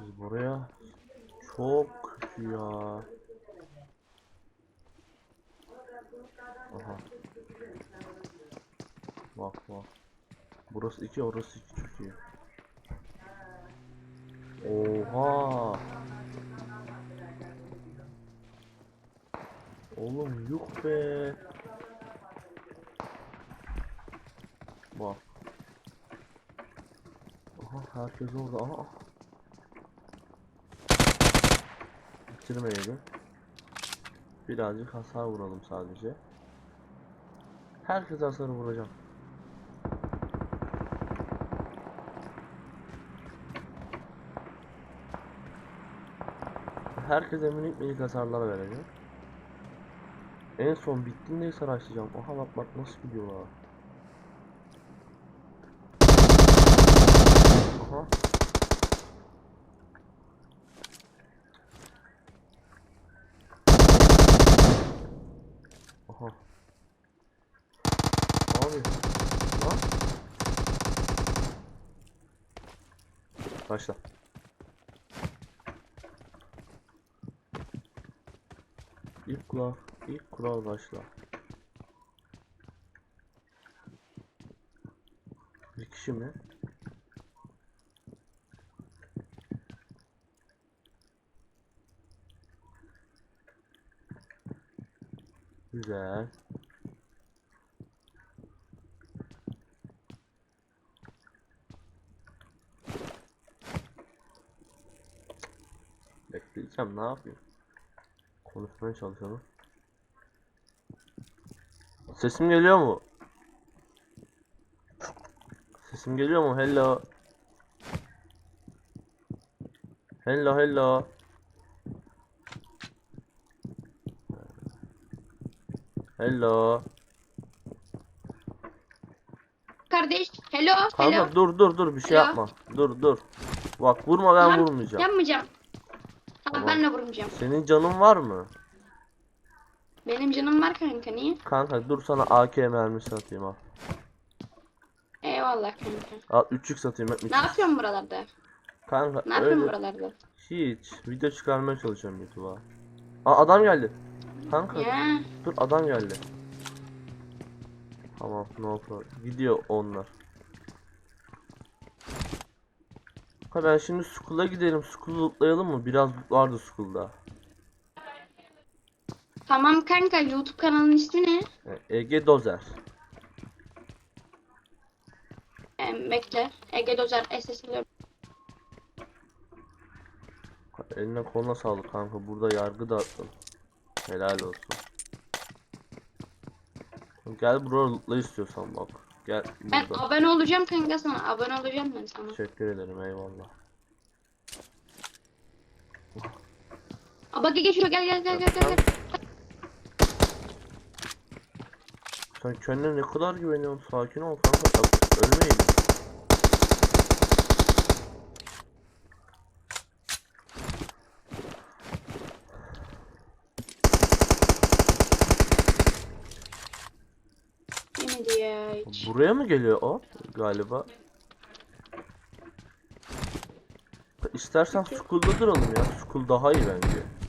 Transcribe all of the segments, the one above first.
Biz buraya çok kötü ya. Aha. Bak bak. Burası iki, orası iki çok iyi. Oha. Oğlum yuh be. Bak. Aha herkes orada. Aha. Bitirmeyelim. Birazcık hasar vuralım sadece. Herkes hasarı vuracağım. Herkese minik minik hasarlar vereceğim. En son bittiğinde saraçlayacağım. Aha bak bak nasıl gidiyorlar. Aha. Aha. Abi. Lan. Başla. İlk kural, ilk kural başla. Bir kişi mi? Güzel. Bekleyeceğim ne yapayım? Konuşmaya çalışalım. Sesim geliyor mu? Sesim geliyor mu? Hello. Hello hello. Hello. Kardeş. Hello. Kanka hello. dur dur dur bir şey Hello. yapma. Dur dur. Bak vurma ben Tamam, vurmayacağım. Yapmayacağım. Tamam, Tamam. ben de vurmayacağım. Senin canın var mı? Benim canım var kanka niye? Kanka dur sana AK mermisi atayım al. Eyvallah kanka. Al 3x satayım. Ne yapıyorsun buralarda? Kanka Ne yapıyorsun öyle buralarda? hiç video çıkarmaya çalışıyorum YouTube'a. Aa adam geldi. Kanka Ya. dur adam geldi. Tamam no problem. Gidiyor onlar. Ha ben şimdi school'a gidelim. School'u lootlayalım mı? Biraz vardı school'da. Tamam kanka YouTube kanalının ismi ne? E, Ege Dozer. Ee, bekle. Ege Dozer SS'li. Eline koluna sağlık kanka. Burada yargı dağıttın. Helal olsun. Gel buraya lootla istiyorsan bak. Gel Ben burada. abone olacağım kanka sana. Abone olacağım ben sana. Teşekkür ederim eyvallah. Aa, bak geç şuraya gel gel gel gel gel. gel. Sen kendine ne kadar güveniyorsun? Sakin ol kanka. Ölmeyin. Ya hiç. Buraya mı geliyor o galiba? İstersen school'da duralım ya. School daha iyi bence.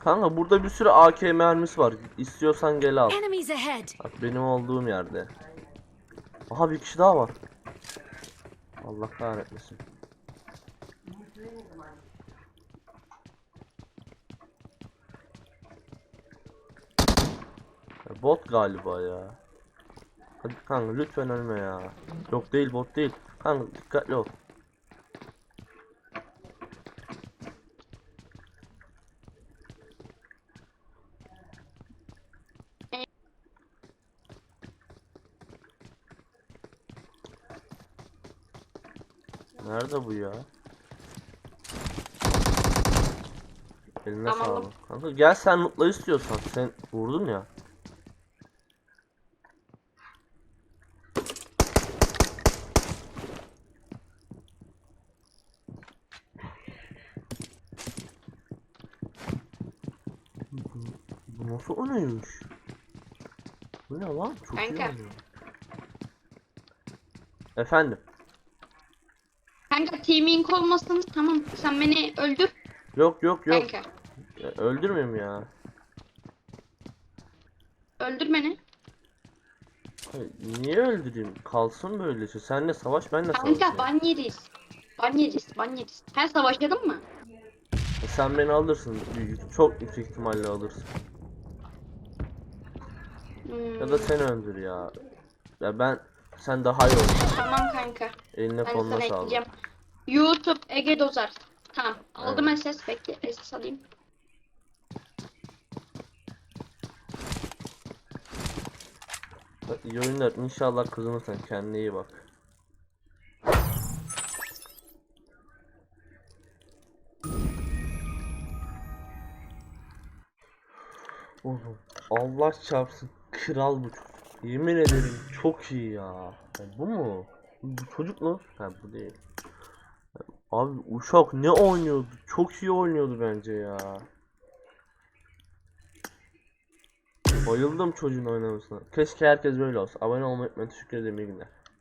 Kanka burada bir sürü AK mermisi var. İstiyorsan gel al. Bak benim olduğum yerde. Aha bir kişi daha var. Allah kahretmesin. Bot galiba ya. Hadi kanka lütfen ölme ya. Yok değil bot değil. Kanka dikkatli ol. Nerede bu ya? Eline Tamam. sağlık. Kanka gel sen mutlu istiyorsan. Sen vurdun ya. Bu, nasıl onaymış? Bu ne lan? Çok iyi Kanka. Efendim. Kanka teaming olmasın tamam sen beni öldür Yok yok yok. kanka. Ya, öldürmeyeyim ya. Öldür beni. Hayır, niye öldüreyim? Kalsın böyle şey. Senle savaş benle Kanka savaş. ban yeriz. Ban yeriz ban yeriz. Sen savaşladın mı? Sen beni alırsın. büyük- Çok yüksek ihtimalle alırsın. Hmm, Ya da sen öldür ya. Ya ben sen daha iyi ol. Tamam kanka. Eline Ben koluna sana sağlık. YouTube Ege Dozar. Tamam. Aldım Evet. SS bekle. SS alayım. İyi oyunlar. İnşallah kazanırsın. Kendine iyi bak. Oğlum Allah çarpsın. Kral bu çocuk. Yemin ederim çok iyi ya. Ya bu mu? Bu çocuk mu? Ha bu değil. Abi Uşak ne oynuyordu? Çok iyi oynuyordu bence ya. Bayıldım çocuğun oynamasına. Keşke herkes böyle olsa. Abone olmayı unutmayın. Teşekkür ederim. İyi günler.